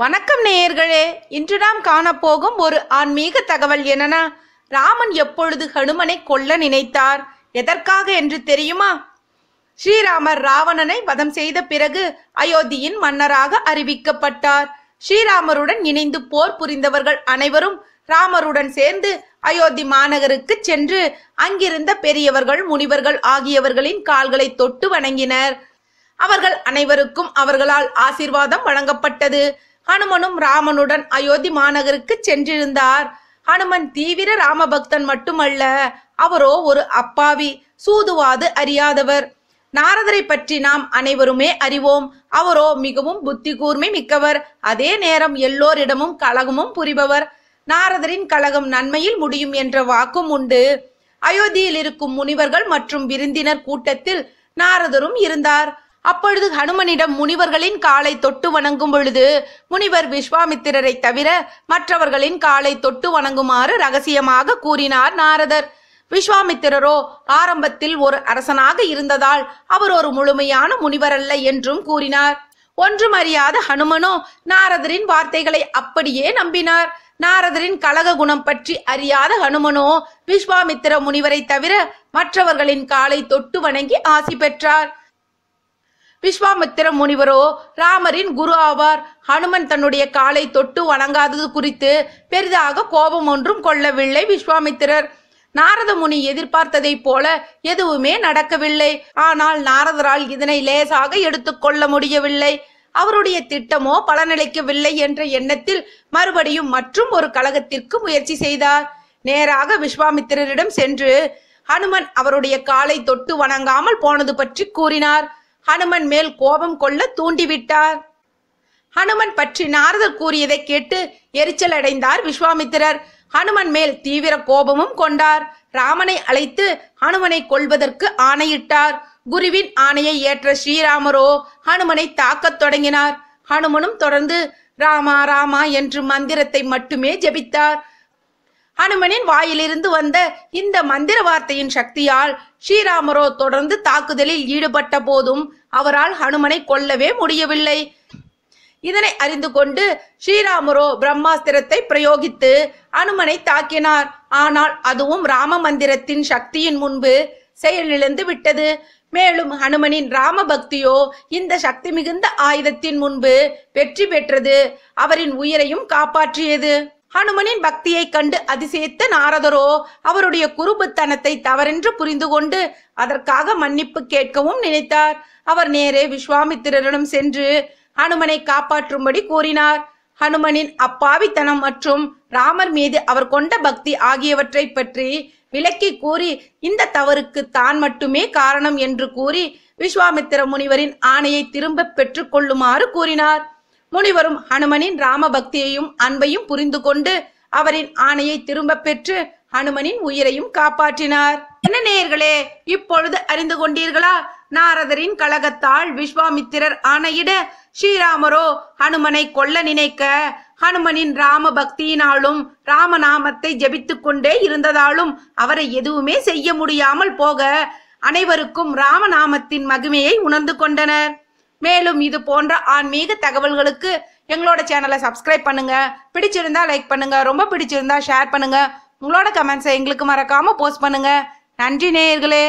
வணக்கம் நேயர்களே. இன்று நாம் காணப்போகும் ஒரு ஆன்மீக தகவல் என்னன்னா ராமன் எப்பொழுது ஹனுமனை கொல்ல நினைத்தார்? எதற்காக என்று தெரியுமா? ஸ்ரீராமர் ராவணனை வதம் செய்த பிறகு அயோத்தியின் மன்னராக அறிவிக்கப்பட்டார். ஸ்ரீராமருடன் இணைந்து போர் புரிந்தவர்கள் அனைவரும் ராமருடன் சேர்ந்து அயோத்தி மாநகருக்கு சென்று அங்கிருந்த பெரியவர்கள் முனிவர்கள் ஆகியவர்களின் கால்களை தொட்டு வணங்கினர். அவர்கள் அனைவருக்கும் அவர்களால் ஆசீர்வாதம் வழங்கப்பட்டது. ஹனுமனும் ராமனுடன் அயோத்தி மாநகருக்கு சென்றிருந்தார். ஹனுமன் தீவிர ராமபக்தன் மட்டுமல்ல அவரோ ஒரு அப்பாவி சூதுவாது அறியாதவர். நாரதரை பற்றி நாம் அனைவருமே அறிவோம். அவரோ மிகவும் புத்தி கூர்மை மிக்கவர். அதே நேரம் எல்லோரிடமும் கலகமும் புரிபவர். நாரதரின் கலகம் நன்மையில் முடியும் என்ற வாக்கும் உண்டு. அயோத்தியில் இருக்கும் முனிவர்கள் மற்றும் விருந்தினர் கூட்டத்தில் நாரதரும் இருந்தார். அப்பொழுது ஹனுமனிடம் முனிவர்களின் காலை தொட்டு வணங்கும் பொழுது முனிவர் விஸ்வாமித்திரரை தவிர மற்றவர்களின் காலை தொட்டு வணங்குமாறு ரகசியமாக கூறினார் நாரதர். விஸ்வாமித்திரரோ ஆரம்பத்தில் ஒரு அரசனாக இருந்ததால் அவர் ஒரு முழுமையான முனிவரல்ல என்றும் கூறினார். ஒன்றும் அறியாத ஹனுமனோ நாரதரின் வார்த்தைகளை அப்படியே நம்பினார். நாரதரின் கலக குணம் பற்றி அறியாத ஹனுமனோ விஸ்வாமித்திர முனிவரை தவிர மற்றவர்களின் காலை தொட்டு வணங்கி ஆசி பெற்றார். விஸ்வாமித்திர முனிவரோ ராமரின் குரு ஆவார். ஹனுமன் தன்னுடைய காலை தொட்டு வணங்காதது குறித்து பெரிதாக கோபம் ஒன்றும் கொள்ளவில்லை விஸ்வாமித்திரர். நாரத முனி எதிர்பார்த்ததைப் போல எதுவுமே நடக்கவில்லை. ஆனால் நாரதரால் இதனை லேசாக எடுத்துக்கொள்ள முடியவில்லை. அவருடைய திட்டமோ பலனளிக்கவில்லை என்ற எண்ணத்தில் மறுபடியும் மற்றும் ஒரு கழகத்திற்கு முயற்சி செய்தார். நேராக விஸ்வாமித்திரரிடம் சென்று ஹனுமன் அவருடைய காலை தொட்டு வணங்காமல் போனது பற்றி கூறினார். ஹனுமன் மேல் கோபம் கொள்ள தூண்டிவிட்டார். ஹனுமன் பற்றி நாரதர் கூறியதை கேட்டு எரிச்சல் அடைந்தார் விஸ்வாமித்திரர். ஹனுமன் மேல் தீவிர கோபமும் கொண்டார். ராமனை அழைத்து ஹனுமனை கொள்வதற்கு ஆணையிட்டார். குருவின் ஆணையை ஏற்ற ஸ்ரீராமரோ ஹனுமனை தாக்கத் தொடங்கினார். ஹனுமனும் தொடர்ந்து ராமா ராமா என்று மந்திரத்தை மட்டுமே ஜெபித்தார். ஹனுமனின் வாயிலிருந்து வந்த இந்த மந்திர வார்த்தையின் சக்தியால் ஸ்ரீராமரோ தொடர்ந்து தாக்குதலில் ஈடுபட்ட போதும் அவரால் ஹனுமனை கொல்லவே முடியவில்லை. இதனை அறிந்து கொண்டு ஸ்ரீராமரோ பிரம்மாஸ்திரத்தை பிரயோகித்து அனுமனை தாக்கினார். ஆனால் அதுவும் ராம மந்திரத்தின் சக்தியின் முன்பு செயலிழந்து விட்டது. மேலும் ஹனுமனின் ராம பக்தியோ இந்த சக்தி மிகுந்த ஆயுதத்தின் முன்பு வெற்றி பெற்றது. அவரின் உயிரையும் காப்பாற்றியது. ஹனுமனின் பக்தியை கண்டு அதிசயித்த நாரதரோ அவருடைய குறும்புத்தனத்தை தவறென்று புரிந்து கொண்டு அதற்காக மன்னிப்பு கேட்கவும் நினைத்தார். அவர் நேரே விஸ்வாமித்திரரிடம் சென்று ஹனுமனை காப்பாற்றும்படி கூறினார். ஹனுமனின் அப்பாவித்தனம் மற்றும் ராமர் மீது அவர் கொண்ட பக்தி ஆகியவற்றை பற்றி விளக்கி கூறி இந்த தவறுக்கு தான் மட்டுமே காரணம் என்று கூறி விஸ்வாமித்திர முனிவரின் ஆணையை திரும்ப பெற்றுக் கொள்ளுமாறு கூறினார். முனிவரும் ஹனுமனின் ராம பக்தியையும் அன்பையும் புரிந்து கொண்டு அவரின் ஆணையை திரும்ப பெற்று ஹனுமனின் உயிரையும் காப்பாற்றினார். என்ன நேயர்களே இப்பொழுது அறிந்து கொண்டீர்களா? நாரதரின் கழகத்தால் விஸ்வாமித்திரர் ஆணையிட ஸ்ரீராமரோ ஹனுமனை கொல்ல நினைக்க ஹனுமனின் ராம பக்தியினாலும் ராமநாமத்தை ஜபித்துக் கொண்டே இருந்ததாலும் அவரை எதுவுமே செய்ய முடியாமல் போக அனைவருக்கும் ராமநாமத்தின் மகிமையை உணர்ந்து கொண்டனர். மேலும் இது போன்ற ஆன்மீக தகவல்களுக்கு எங்களோட சேனலை சப்ஸ்கிரைப் பண்ணுங்க. பிடிச்சிருந்தா லைக் பண்ணுங்க. ரொம்ப பிடிச்சிருந்தா ஷேர் பண்ணுங்க. உங்களோட கமெண்ட்ஸை எங்களுக்கு மறக்காம போஸ்ட் பண்ணுங்க. நன்றி நேயர்களே.